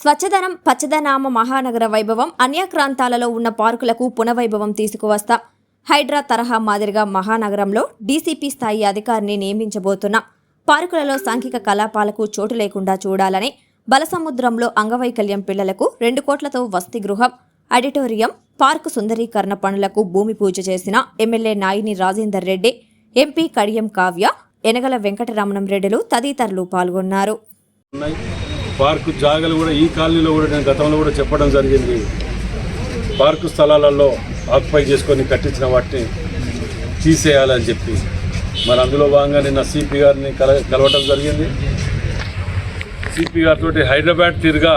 స్వచ్ఛదనం పచ్చదనామ మహానగర వైభవం అన్యక్రాంతాలలో ఉన్న పార్కులకు పునవైభవం తీసుకువస్తా. హైడ్రా తరహా మాదిరిగా మహానగరంలో డీసీపీ స్థాయి అధికారిని నియమించబోతున్నా. పార్కులలో సాంఘిక కలాపాలకు చోటు లేకుండా చూడాలని బలసముద్రంలో అంగవైకల్యం పిల్లలకు రెండు కోట్లతో వసతి గృహం ఆడిటోరియం పార్కు సుందరీకరణ పనులకు భూమి పూజ చేసిన ఎమ్మెల్యే నాయిని రాజేందర్ రెడ్డి ఎంపీ కడియం కావ్య ఎనగల వెంకటరమణం రెడ్డిలు తదితరులు పాల్గొన్నారు. పార్కు జాగలు కూడా ఈ కాలనీలో కూడా నేను గతంలో కూడా చెప్పడం జరిగింది. పార్కు స్థలాలలో ఆక్యుపై చేసుకొని కట్టించిన వాటిని తీసేయాలని చెప్పి. మరి అందులో భాగంగా నిన్న సిపి గారిని కల కలవటం జరిగింది. సిపి గారితో హైదరాబాద్ తీరుగా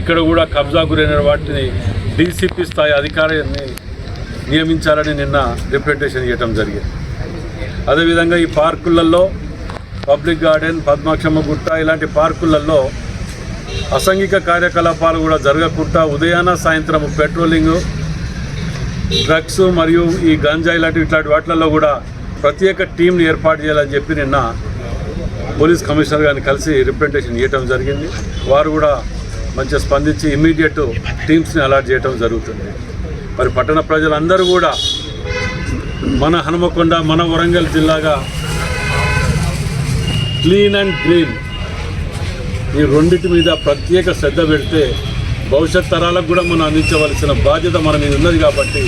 ఇక్కడ కూడా కబ్జా గురైన వాటిని డీసీపీ స్థాయి అధికారిని నియమించాలని నిన్న రిప్రజెంటేషన్ ఇవ్వటం జరిగింది. అదేవిధంగా ఈ పార్కులలో పబ్లిక్ గార్డెన్ పద్మాక్షమ్మ గుట్ట ఇలాంటి పార్కులలో అసంఘిక కార్యకలాపాలు కూడా జరగకుండా ఉదయాన సాయంత్రం పెట్రోలింగ్ డ్రగ్స్ మరియు ఈ గంజా ఇలాంటి ఇట్లాంటి వాటిలలో కూడా ప్రత్యేక టీంని ఏర్పాటు చేయాలని చెప్పి నిన్న పోలీస్ కమిషనర్ గారిని కలిసి రిప్రజెంటేషన్ ఇవ్వటం జరిగింది. వారు కూడా మంచిగా స్పందించి ఇమీడియట్ టీమ్స్ని అలాట్ చేయటం జరుగుతుంది. మరి పట్టణ ప్రజలందరూ కూడా మన హనుమకొండ మన వరంగల్ జిల్లాగా క్లీన్ అండ్ గ్రీన్ ఈ రెండింటి మీద ప్రత్యేక శ్రద్ధ పెడితే భవిష్యత్ తరాలకు కూడా మనం అందించవలసిన బాధ్యత మన మీద ఉన్నది కాబట్టి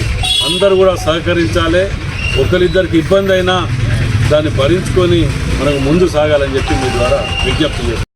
అందరూ కూడా సహకరించాలి. ఒకరిద్దరికి ఇబ్బంది అయినా దాన్ని భరించుకొని మనకు ముందు సాగాలని చెప్పి మీ ద్వారా విజ్ఞప్తి చేస్తాను